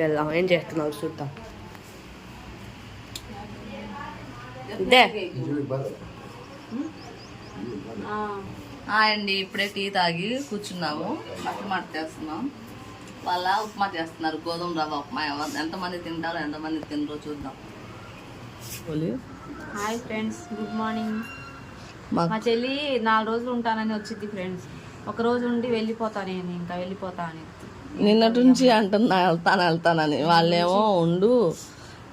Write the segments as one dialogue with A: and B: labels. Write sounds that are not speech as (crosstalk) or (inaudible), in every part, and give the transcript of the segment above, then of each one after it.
A: వెళ్దాం. ఏం చేస్తున్నావు చూద్దాం.
B: అండి ఇప్పుడే టీ తాగి కూర్చున్నాము. మాట చేస్తున్నాం. వాళ్ళ ఉప్మా చేస్తున్నారు. గోధుమ రవ్వ ఉప్మా. ఎవరు ఎంతమంది తింటారో ఎంతమంది తినరో చూద్దాం.
C: Hi friends good
B: morning.
C: మా చెల్లి నాలుగు రోజులు ఉంటానని వచ్చింది ఫ్రెండ్స్. ఒక రోజు ఉండి వెళ్ళిపోతా నేను ఇంకా వెళ్ళిపోతా అని.
B: నిన్నటి నుంచి అంటున్నా వెళ్తాను వెళ్తానని. వాళ్ళేమో ఉండు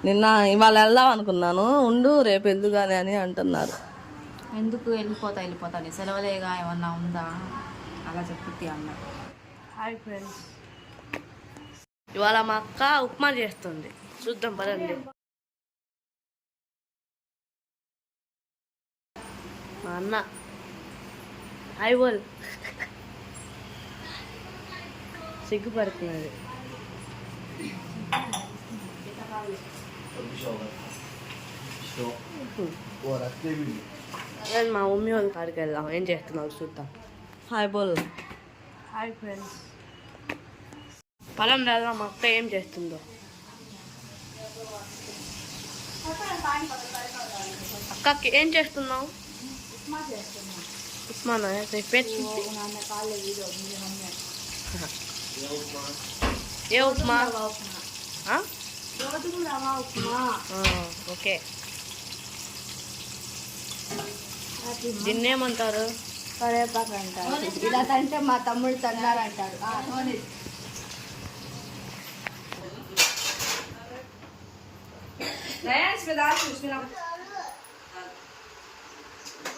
B: నిన్న ఇవాళ వెళ్దాం అనుకున్నాను ఉండు రేపు వెళ్దుగానే అని అంటున్నారు.
C: ఎందుకు వెళ్ళిపోతా వెళ్ళిపోతా అని సెలవులేగా ఏమన్నా ఉందా? అలా చెప్పుద్ది అన్న
A: హాయ్ ఫ్రెండ్స్ ఇవాళ మా అక్క ఉప్మా చేస్తుంది. చూద్దాం పదండి. మా అన్న హాయ్ బోల్ సిగ్గుపడుతున్నది. నేను మా మమ్మీ వాళ్ళ కాడికి వెళ్దాం. ఏం చేస్తున్నావు చూద్దాం.
B: హాయ్ బోల్.
A: Hi friends. పొలం వెళ్దాం మా అక్క ఏం చేస్తుందో. అక్కకి ఏం చేస్తున్నావు? ఉప్మానా? నీ పేరు. (laughs) ఏ ఉప్మా? ఓకే. దీన్ని ఏమంటారు
D: కరేపాకు అంటారు ఇలా తంటే మా తమ్ముడు తన్నారు అంటారు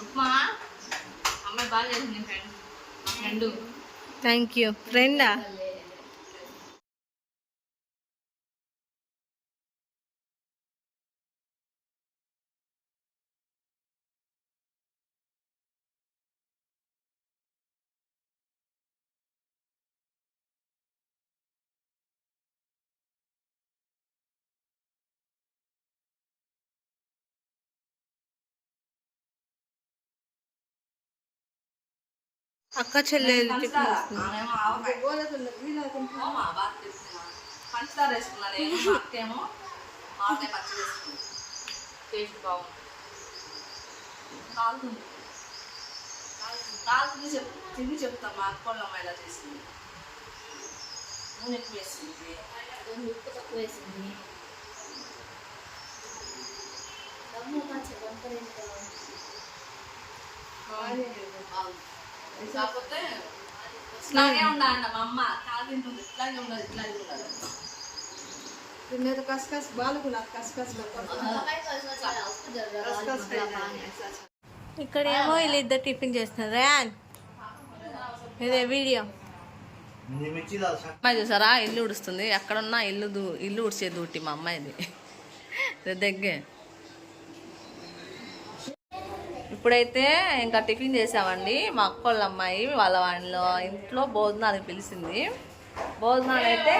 B: ఉప్మా? అమ్మాయి బాగా చేసింది ఫ్రెండ్ మా ఫ్రెండ్
D: థ్యాంక్ యూ ఫ్రెండా అక్క చెల్లెలు
B: పంచదార. వేసుకున్నా నేను మా అక్కేమో ఆవకాయ పచ్చి వేసుకుంది. టేస్ట్ బాగుంది. కాలుతుంది. కాలుతుంది. చెప్ తిని చెప్తాం మా అక్క వాళ్ళ అమ్మాయి ఇలా చేసింది. నూనె ఎక్కువ వేసింది.
D: ఉప్పు తక్కువ వేసింది.
B: బాగుంది. కాకపోతే ఇట్లాగే ఉండాలంట మా అమ్మ ఇట్లాగే ఉండదు ఇట్లాగే ఉండదు
D: కసకస్ బాలకు నాకు కసకస్ ఇక్కడ ఏమో వీళ్ళిద్దరు టిఫిన్ చేస్తున్నారు. ర్యాన్ ఇదే వీడియో.
B: అమ్మాయి చూసారా? ఇల్లు ఉడుస్తుంది. ఎక్కడున్నా ఇల్లు దూ ఇల్లు ఉడిచే దూటి మా అమ్మాయిది. దగ్గర ఇప్పుడైతే ఇంకా టిఫిన్ చేసామండి. మా అక్క వాళ్ళ అమ్మాయి వాళ్ళ వాళ్ళ ఇంట్లో భోజనానికి పిలిచింది. భోజనాలు అయితే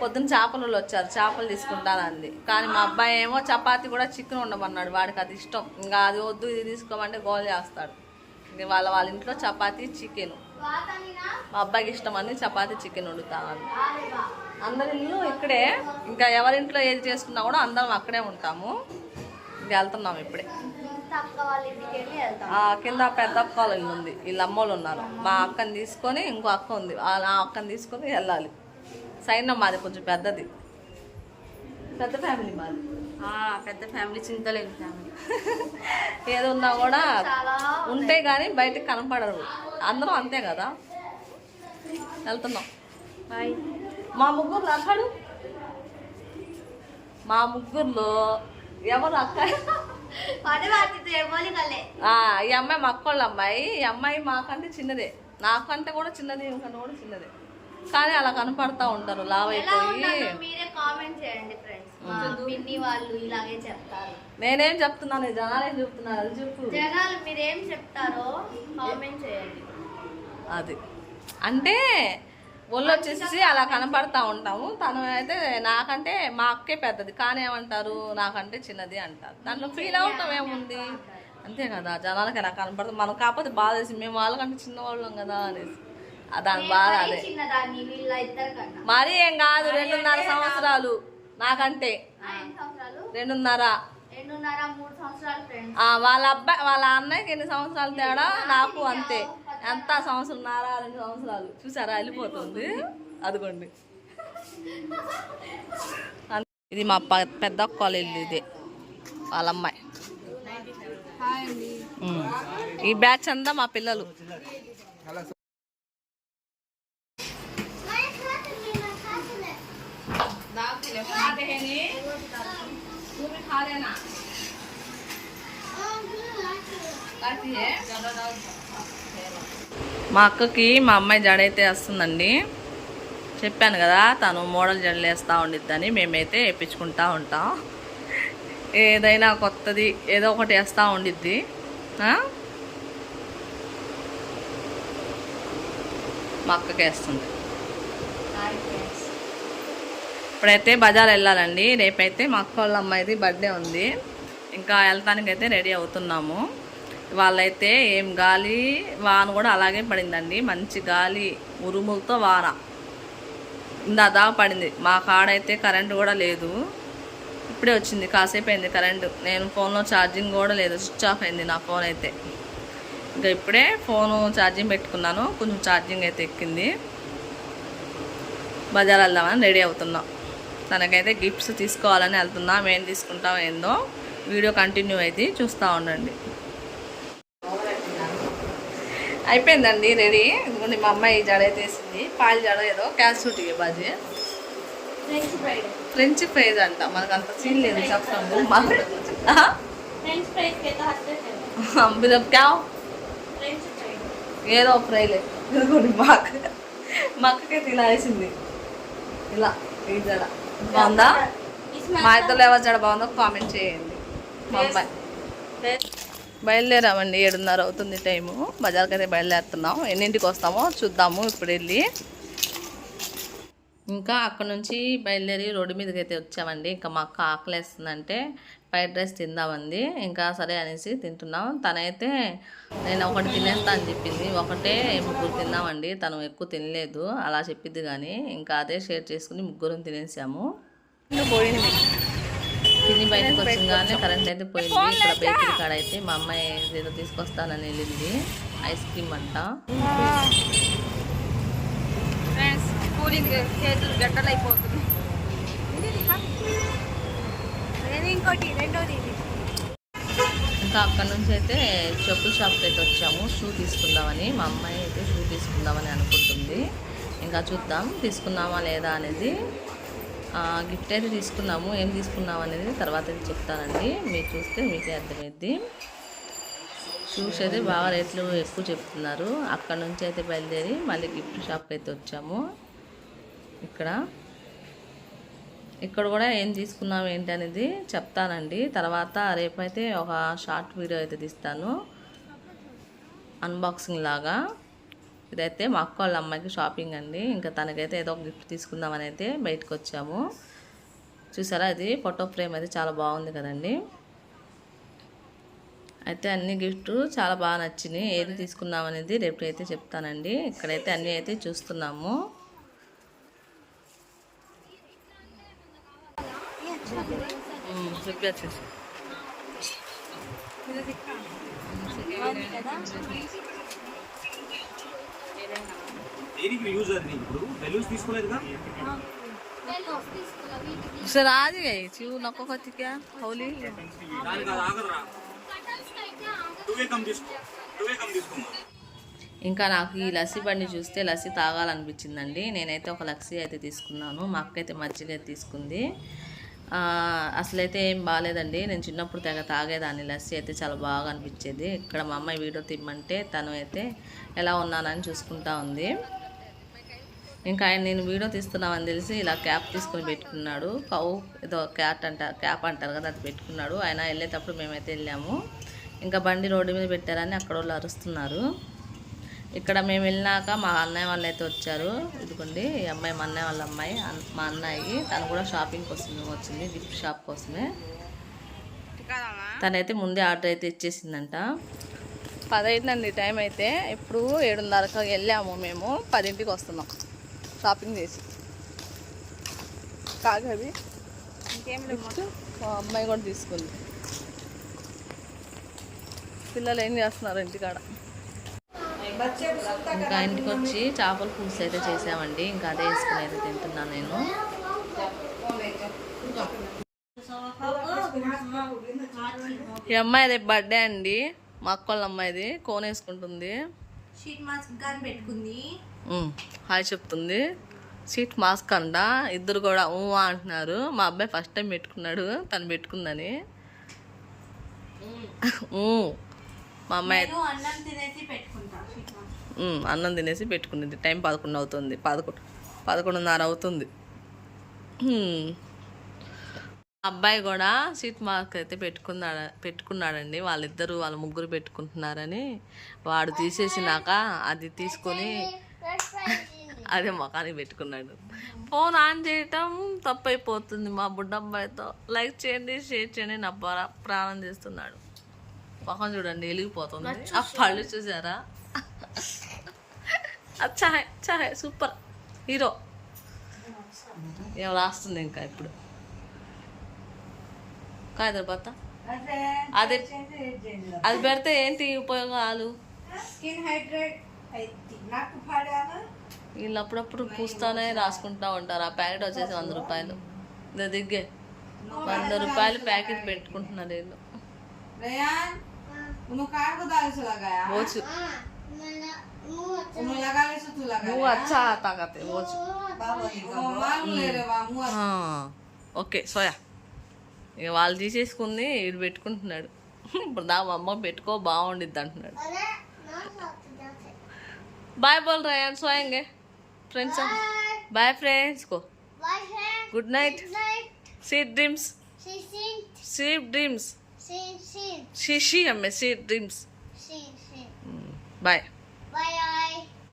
B: పొద్దున్న చేపలు వచ్చారు. చేపలు తీసుకుంటానంది. కానీ మా అబ్బాయి ఏమో చపాతి కూడా చికెన్ ఉండమన్నాడు వాడికి అది ఇష్టం. ఇంకా అది వద్దు ఇది తీసుకోమంటే గోల్ చేస్తాడు. ఇంక వాళ్ళ వాళ్ళ ఇంట్లో చపాతి చికెన్. మా అబ్బాయికి ఇష్టం అని చపాతి చికెన్ వండుతాను. అందరి ఇల్లు ఇక్కడే. ఇంకా ఎవరింట్లో ఏది చేసుకున్నా కూడా అందరం అక్కడే ఉంటాము. ఇంకా వెళ్తున్నాం ఇప్పుడే. కింద పెద్ద అక్క వాళ్ళ ఇల్లు ఉంది. వీళ్ళ అమ్మోళ్ళు ఉన్నారు. మా అక్కని తీసుకొని ఇంకో అక్క ఉంది. ఆ అక్కని తీసుకొని వెళ్ళాలి. సైన్యం మాది కొంచెం పెద్దది. పెద్ద ఫ్యామిలీ మాది.
C: ఆ, పెద్ద ఫ్యామిలీ చింతలేని ఫ్యామిలీ.
B: ఏది ఉన్నా కూడా ఉంటే కానీ బయటకు కనపడరు. అందరం అంతే కదా. వెళ్తున్నాం.
C: బాయ్.
B: మా ముగ్గురు అక్కడు మా ముగ్గురులో ఎవరు అక్క? ఆ, ఈ అమ్మాయి మా అక్కోళ్ళ అమ్మాయి. ఈ అమ్మాయి మాకంటే చిన్నదే. నాకంటే కూడా చిన్నది ఇంకంటే కూడా చిన్నదే. కానీ అలా కనపడతా ఉంటారు
D: ఇలాగే చెప్తారు.
B: నేనేం చెప్తున్నాను? జనాలేం చెప్తున్నారు? అది చెప్పు.
D: జనాలు మీరేం చెప్తారో కామెంట్ చేయండి.
B: అది. అంటే ఒళ్ళు వచ్చేసి అలా కనపడతా ఉంటాము. తను అయితే నాకంటే మా అక్కే పెద్దది. కానీ ఏమంటారు? నాకంటే చిన్నది అంటారు. దాంట్లో ఫీల్ అవటం ఏముంది? అంతే కదా. జనాలకి ఎలా కనపడుతుంది మనం కాకపోతే బాధ వేసి మేము వాళ్ళకంటే చిన్నవాళ్ళం కదా అనేసి. దాని బాధ అదే. మరీ ఏం కాదు రెండున్నర సంవత్సరాలు నాకంటే. రెండున్నర. వాళ్ళ అబ్బాయి వాళ్ళ అన్నయ్యకి ఎన్ని సంవత్సరాలు తేడా? నాకు అంతే. ఎంత సంవత్సరంన్నర రెండు సంవత్సరాలు. చూసారా వెళ్ళిపోతుంది అదిగోండి. ఇది మా ప- పెద్ద కాలేజ్ ఇది. వాళ్ళ అమ్మాయి. ఈ బ్యాచ్ అంతా మా పిల్లలు. మా అక్కకి మా అమ్మాయి జడైతే వస్తుందండి. చెప్పాను కదా తను మోడల్ జడలు వేస్తూ ఉండిద్దని మేమైతే వేయించుకుంటూ ఉంటాం. ఏదైనా కొత్తది ఏదో ఒకటి వేస్తూ ఉండిద్ది. మా అక్కకి వేస్తుంది. ఇప్పుడైతే బజార్ వెళ్ళాలండి. రేపైతే మా అక్క వాళ్ళ అమ్మాయిది బర్త్డే ఉంది. ఇంకా వెళ్తానికైతే రెడీ అవుతున్నాము. వాళ్ళైతే ఏం గాలి వాన కూడా అలాగే పడిందండి. మంచి గాలి ఉరుములతో వాన. ఇందా పడింది. మా కాడైతే కరెంటు కూడా లేదు. ఇప్పుడే వచ్చింది. కాసేపు అయింది కరెంటు. నేను ఫోన్లో ఛార్జింగ్ కూడా లేదు. స్విచ్ ఆఫ్ అయింది నా ఫోన్ అయితే. ఇంకా ఇప్పుడే ఫోను ఛార్జింగ్ పెట్టుకున్నాను. కొంచెం ఛార్జింగ్ అయితే ఎక్కింది. బజార్ వెళ్దామని రెడీ అవుతున్నాం. తనకైతే గిఫ్ట్స్ తీసుకోవాలని వెళ్తున్నాం. ఏం తీసుకుంటాం ఏందో. వీడియో కంటిన్యూ అయితే చూస్తూ ఉండండి. అయిపోయిందండి రెడీ మా అమ్మాయి జడ తీసింది పాలు జడ ఏదో క్యాసూటీ బాజీ.
E: ఫ్రెంచ్
B: ఫ్రైజ్ అంట. మనకు అంత సీన్ లేదు చెప్పడం. ఏదో ఫ్రై లేదు మాకు అక్క. మా ఇలా వేసింది. ఇలా ఈ జడ. బాగుందా? మా ఇద్దరు ఎవరి జడ బాగుందో? కామెంట్ చేయండి. మా అమ్మాయి. బయలుదేరామండి ఏడున్నర అవుతుంది టైము. బజార్కి అయితే బయలుదేరుతున్నాం. ఎన్నింటికి వస్తామో చూద్దాము ఇప్పుడు వెళ్ళి ఇంకా అక్కడ నుంచి బయలుదేరి రోడ్డు మీదకి అయితే వచ్చామండి. ఇంకా మా అక్క ఆకలేస్తుందంటే ఫ్రైడ్ రైస్ తిందామంది. ఇంకా సరే అనేసి తింటున్నాం. తనైతే నేను ఒకటి తినేస్తా అని చెప్పింది. ఒకటే ముగ్గురు తిన్నామండి తను ఎక్కువ తినలేదు. అలా చెప్పింది కానీ ఇంకా అదే షేర్ చేసుకుని ముగ్గురం తినేసాము. పోయింది తిని బయటకు వచ్చింగానే కరెంట్ అయితే పోయింది. ఇక్కడ బేకరీ కాడ అయితే మా అమ్మాయి ఏదో తీసుకొస్తానని వెళ్ళింది. ఐస్ క్రీమ్ అంట.
C: చేతులు గడ్డలు అయిపోతుంది
D: ఇంకోటి రెండోది
B: ఇంకా అక్కడ నుంచి అయితే చెప్పుల షాప్కి అయితే వచ్చాము. షూ తీసుకుందామని. మా అమ్మాయి అయితే షూ తీసుకుందామని అనుకుంటుంది. ఇంకా చూద్దాం తీసుకున్నామా లేదా అనేది గిఫ్ట్ అయితే తీసుకున్నాము. ఏం తీసుకున్నాం అనేది తర్వాత చెప్తానండి. మీరు చూస్తే మీకే అర్థమైద్ది. షూస్ అయితే బాగా రేట్లు ఎక్కువ చెప్తున్నారు. అక్కడ నుంచి అయితే బయలుదేరి మళ్ళీ గిఫ్ట్ షాప్కి అయితే వచ్చాము. ఇక్కడ. ఇక్కడ కూడా ఏం తీసుకున్నాం ఏంటి అనేది చెప్తానండి. తర్వాత రేపైతే ఒక షార్ట్ వీడియో అయితే తీస్తాను. అన్బాక్సింగ్ లాగా. ఇదైతే మా అక్క వాళ్ళ అమ్మాయికి షాపింగ్ అండి. ఇంకా తనకైతే ఏదో ఒక గిఫ్ట్ తీసుకుందామని అయితే బయటకు వచ్చాము. చూసారా? ఇది ఫోటో ఫ్రేమ్ అయితే చాలా బాగుంది కదండి. అయితే అన్ని గిఫ్ట్ చాలా బాగా నచ్చినాయి. ఏది తీసుకుందాం అనేది రేపు అయితే చెప్తానండి. ఇక్కడైతే అన్నీ అయితే చూస్తున్నాము.
F: దేనికి యూజ్ అది నీకు ఇప్పుడు బెలూన్స్ తీసుకోలేదుగా
B: सर आज गई चू नको कति क्या होली
F: దానికి అది ఆగదురా నువ్వే కమ్ తీసుకో నువ్వే కమ్ తీసుకోమా
B: ఇంకా నాకు ఈ లస్సీ బండి చూస్తే లస్సీ తాగాలనిపించిందండి నేనైతే ఒక లస్సీ అయితే తీసుకున్నాను మా అక్క అయితే మజ్జిగ అయితే తీసుకుంది ఆ, అసలైతే ఏం బాగాలేదండి నేను చిన్నప్పుడు తెగ తాగేదాన్ని లస్సీ అయితే చాలా బాగా అనిపించేది ఇక్కడ మా అమ్మాయి వీడియో తిమ్మంటే తను అయితే ఎలా ఉన్నానని చూసుకుంటా ఉంది ఇంకా ఆయన నేను వీడియో తీస్తున్నామని తెలిసి ఇలా క్యాప్ తీసుకొని పెట్టుకున్నాడు. కౌ ఏదో క్యాట్ అంట క్యాప్ అంటారు కదా అది పెట్టుకున్నాడు. ఆయన వెళ్ళేటప్పుడు మేమైతే వెళ్ళాము. ఇంకా బండి రోడ్డు మీద పెట్టారని అక్కడ వాళ్ళు అరుస్తున్నారు. ఇక్కడ మేము వెళ్ళినాక మా అన్నయ్య వాళ్ళు అయితే వచ్చారు. ఇదిగోండి ఈ అమ్మాయి మా అన్నయ్య వాళ్ళ అమ్మాయి మా అన్నయ్య తను కూడా షాపింగ్ కోసం వచ్చింది గిఫ్ట్ షాప్ కోసమే. తనైతే ముందే ఆర్డర్ అయితే ఇచ్చేసిందంట. పదైందండి టైం అయితే. ఇప్పుడు ఏడున్నరకు వెళ్ళాము మేము పదింటికి వస్తున్నాం. షాపింగ్ చేసి. కాగవి గిఫ్ట్ మా అమ్మాయి కూడా తీసుకుంది. పిల్లలు ఏం చేస్తున్నారు ఇంటికాడ? ఇంకా ఇంటికి వచ్చి చేపల పులుసు అయితే చేసామండి. ఇంకా అదే వేసుకుని అయితే తింటున్నాను నేను. ఈ అమ్మాయి రేపు బర్త్డే అండి. మా అక్క వాళ్ళ అమ్మాయిది. కోన్ వేసుకుంటుంది
D: షీట్ మాస్క్ కానీ పెట్టుకుంది.
B: హాయ్ చెప్తుంది. సీట్ మాస్క్ అంట. ఇద్దరు కూడా ఊ అంటున్నారు. మా అబ్బాయి ఫస్ట్ టైం పెట్టుకున్నాడు. తను పెట్టుకుందని. మా అమ్మాయి
D: నేను అన్నం తినేసి మాస్క్
B: పెట్టుకునేది. టైం పదకొండు అవుతుంది. పదకొండు పదకొండున్నర అవుతుంది. అబ్బాయి కూడా సీట్ మార్క్ అయితే పెట్టుకున్నాడు పెట్టుకున్నాడండి. వాళ్ళిద్దరు వాళ్ళ ముగ్గురు పెట్టుకుంటున్నారని. వాడు తీసేసినాక అది తీసుకొని అదే ముఖానికి పెట్టుకున్నాడు. ఫోన్ ఆన్ చేయటం తప్పైపోతుంది మా బుడ్డబ్బాయితో. లైక్ చేయండి షేర్ చేయండి నా ప్రా- ప్రాణం చేస్తున్నాడు ముఖం చూడండి వెలిగిపోతుంది. ఆ పళ్ళు చూసారా? అచ్చా హై, సూపర్. హీరో. ఏం రాస్తుంది ఇంకా ఇప్పుడు? కాదు పత్త అదే అది పెడితే ఏంటి ఉపయోగాలు?
D: స్కిన్ హైడ్రేట్ నాకు
B: వీళ్ళు అప్పుడప్పుడు పూస్తానే రాసుకుంటా ఉంటారు. ఆ ప్యాకెట్ వచ్చేసి వంద రూపాయలు. దిగ్గే. వంద రూపాయలు ప్యాకెట్ పెట్టుకుంటున్నారు వీళ్ళు.
C: పోచు
B: నువ్వు వచ్చా తాగతే పోచు ఓకే సోయా. ఇక వాళ్ళు తీసేసుకుంది వీడు పెట్టుకుంటున్నాడు. ఇప్పుడు దా అమ్మ పెట్టుకో బాగుండిద్ది అంటున్నాడు. బాయ్ బోల్ రయాన్ సోయంగే. ఫ్రెండ్స్ బాయ్ ఫ్రెండ్స్ కో good night sweet dreams sweet dreams షిషి అమ్మే స్వీట్ డ్రీమ్స్ బాయ్